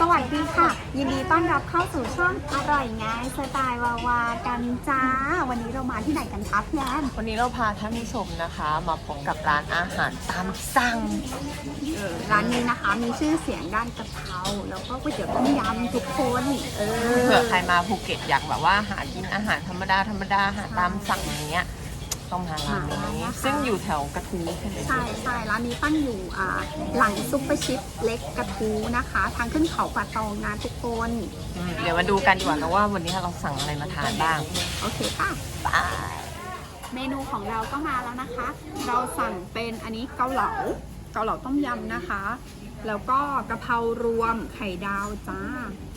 สวัสดีค่ะ ยินดีต้อนรับเข้าสู่ช่องอร่อยง่ายสไตล์วาวากันจ้า วันนี้เรามาที่ไหนกันครับพี่แอนวันนี้เราพาท่านผู้ชมนะคะ มาพบกับร้านอาหารตามสั่งเออร้านนี้นะคะมีชื่อเสียงด้านกะเพราแล้วก็ก๋วยเตี๋ยวต้มยำทุกคนเออเผื่อใครมาภูเก็ตอยากแบบว่าหากินอาหารธรรมดาธรรมดาอาหารตามสั่งอย่างเงี้ย ต้องมาร้านนี้ ซึ่งอยู่แถวกระทู้ใช่ไหมใช่ใช่ร้านนี้ตั้งอยู่อ่าหลังซุปเปอร์ชิปเล็กกระทูนะคะ ทางขึ้นเขาป่าตองงานทุกคน อืมเดี๋ยวมาดูกันดีกว่านะว่าวันนี้เราสั่งอะไรมาทานบ้างโอเคค่ะบายเมนูของเราก็มาแล้วนะคะ เราสั่งเป็นอันนี้เกาเหลา เกาเหลาต้มยำนะคะ แล้วก็กะเพรารวมไข่ดาวจ้า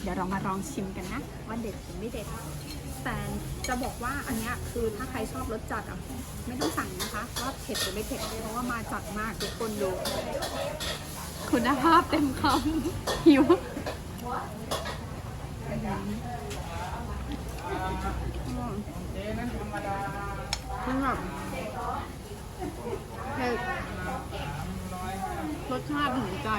เดี๋ยวเรามาลองชิมกันนะว่าเด็ดหรือไม่เด็ด แต่จะบอกว่าอันเนี้ยคือถ้าใครชอบรสจัดอะไม่ต้องสั่งนะคะว่าเผ็ดหรือไม่เผ็ดเพราะว่ามาจัดมากทุกคนดู คุณภาพเต็มคำหิวอืมมันแบบเผ็ดรสชาติถึงใจ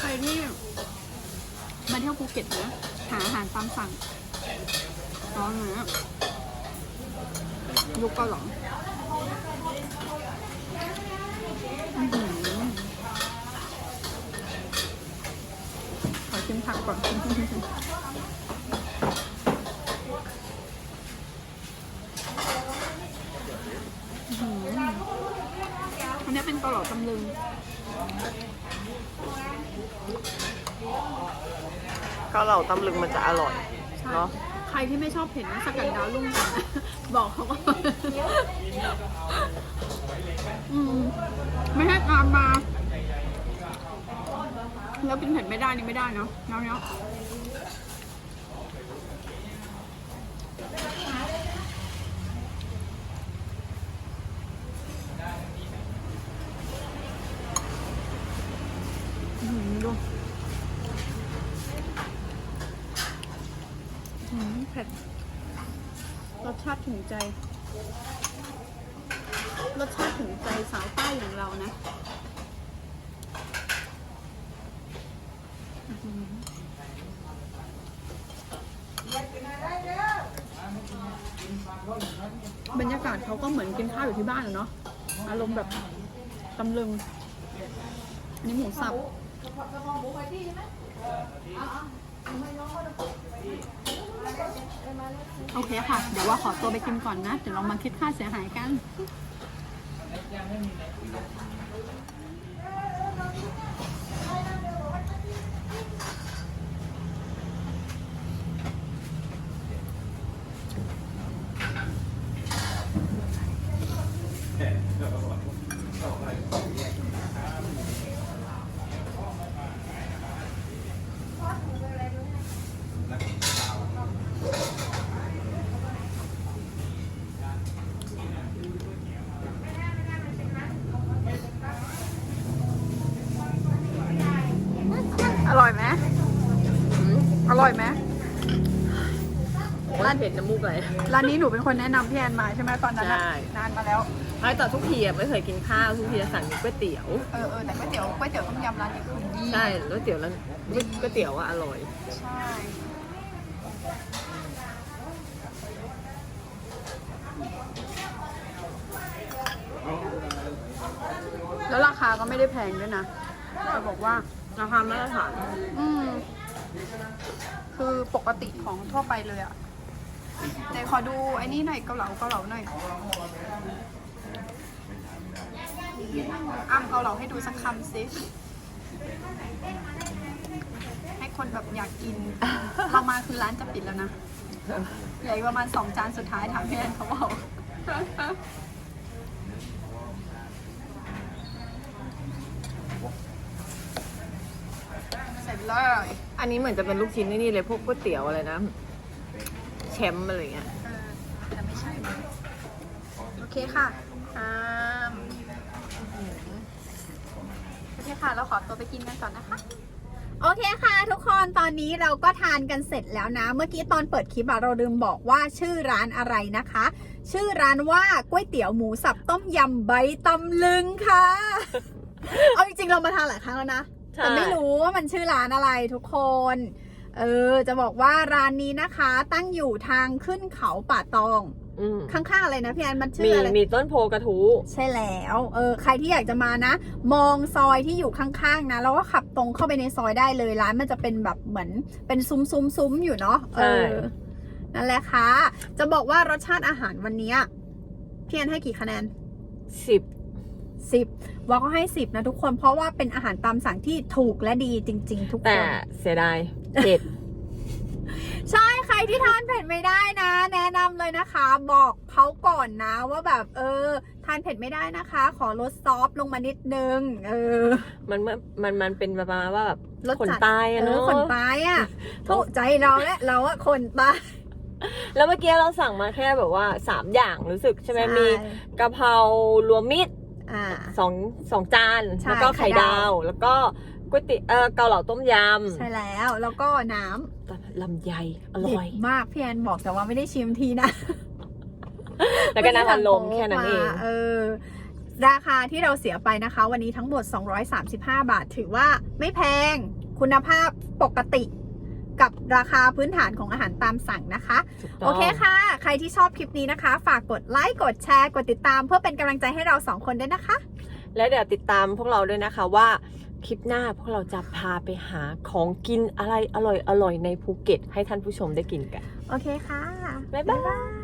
ใครที่มาเที่ยวภูเก็ตนะหาอาหารตามสั่งตอนนี้ยุคเกาหลงอื้อหือขอชิมผักก่อนหืมอันนี้เป็นเกาเหลาตำลึง เกาเหลาตำลึงมันจะอร่อยเนาะใครที่ไม่ชอบเผ็ดนะสกัดดาวรุ่งกันบอกเขาก่อืมไม่ให้ตามมา แล้วกินเผ็ดไม่ได้นี่ไม่ได้เนาะเนาะเนาะอืมดูอืมเผ็ด รสชาติถึงใจ รสชาติถึงใจสาวใต้อย่างเรานะบรรยากาศเขาก็เหมือนกินข้าวอยู่ที่บ้านเนาะอารมณ์แบบตำลึง อันนี้หมูสับ โอเคค่ะ เดี๋ยวว่าขอตัวไปกินก่อนนะ เดี๋ยวเรามาคิดค่าเสียหายกัน อร่อยไหมอร่อยไหมร้านเผ็ดน้ำมูกไหล ร้านนี้หนูเป็นคนแนะนำพี่แอนมาใช่ไหมตอนนั้นน่ะใช่ นานมาแล้ว ไอ้แต่ทุกทีอะไม่เคยกินข้าวทุกทีจะสั่งก๋วยเตี๋ยว เออเออแต่ก๋วยเตี๋ยวก๋วยเตี๋ยวต้มยำร้านนี้คือดีใช่ก๋วยเตี๋ยวแล้วก๋วยเตี๋ยวอะอร่อย ใช่แล้วราคาก็ไม่ได้แพงด้วยนะจะบอกว่า ราคามาตรฐานอืม คือปกติของทั่วไปเลยอะไหนขอดูไอ้นี่หน่อยเกาเหลาเกาเหลาหน่อยอ้ำเกาเหลาให้ดูสักคำสิให้คนแบบอยากกิน เรามาคือร้านจะปิดแล้วนะเหลืออีกประมาณสองจานสุดท้ายถามพี่แอนเขาบอก เสร็จเลย อันนี้เหมือนจะเป็นลูกชิ้นนี่นี่เลยพวกก๋วยเตี๋ยวอะไรนะแชมป์อะไรเงี้ยเออแต่ไม่ใช่นะโอเคค่ะอ่ามโอเคค่ะ เราขอตัวไปกินกันก่อนนะคะ โอเคค่ะ ทุกคนตอนนี้เราก็ทานกันเสร็จแล้วนะ เมื่อกี้ตอนเปิดคลิปอะเราลืมบอกว่าชื่อร้านอะไรนะคะ ชื่อร้านว่าก๋วยเตี๋ยวหมูสับต้มยำใบตำลึงค่ะ เอาจริงๆเรามาทานหลายครั้งแล้วนะ แต่ไม่รู้ว่ามันชื่อร้านอะไรทุกคน เออ จะบอกว่าร้านนี้นะคะ ตั้งอยู่ทางขึ้นเขาป่าตองอืมข้างๆอะไรนะพี่แอนมันชื่มีออะไร มีต้นโพกระทูใช่แล้ว เออ ใครที่อยากจะมานะ มองซอยที่อยู่ข้างๆนะ แล้วก็ขับตรงเข้าไปในซอยได้เลย ร้านมันจะเป็นแบบเหมือนเป็นซุ้มซุ้มซุ้มๆอยู่เนาะ เออ นั่นแหละค่ะ จะบอกว่ารสชาติอาหารวันเนี้ยพี่แอนให้กี่คะแนนสิบ สิบว่าก็ให้สิบนะทุกคนเพราะว่าเป็นอาหารตามสั่งที่ถูกและดีจริง ๆ ทุกคแต่น เสียดายเจ็ด ใช่ใครที่ทานเผ็ดไม่ได้นะ แนะนำเลยนะคะ บอกเขาก่อนนะว่าแบบ เออ ทานเผ็ดไม่ได้นะคะ ขอลดซอฟต์ลงมานิดนึง เออ มันมันมันมันเป็นประมาณว่าแบบรสขนจัด ตายอะเอเนาะอขนตายอะถูกใจเราและเราอะคนตายแล้วเมื่อกี้เราสั่งมาแค่แบบว่าสามอย่างรู้สึกใช่ไหมมีกะเพรารวมมิตร อ่า สองสองจานใช่แล้วก็ไข่ไข่ดาดาว ว แล้วก็ก๋วยเตี๋ยวเออเกาเหลาต้มยใช่แล้วแล้วก็น้ำำลำไยอเด็ร่อย ดมากพี่แอนบอกแต่ว่าไม่ได้ชิมทีนะ แล้วก็น้ำอัดลมแค่นั้นเอง เออ ราคาที่เราเสียไปนะคะ วันนี้ทั้งหมด 235 บาท ถือว่าไม่แพงคุณภาพปกติ กับราคาพื้นฐานของอาหารตามสั่งนะคะถูกต้งโอเคค่ะ ใครที่ชอบคลิปนี้นะคะ ฝากกดไลค์ กดแชร์ กดติดตาม เพื่อเป็นกำลังใจให้เราสองคนด้วยนะคะ และเดี๋ยวติดตามพวกเราด้วยนะคะว่าคลิปหน้าพวกเราจะพาไปหาของกินอะไรอร่อยอร่อยๆในภูเก็ต ให้ท่านผู้ชมได้กินกัน โอเคค่ะ บ๊ายบายบ๊ายบาย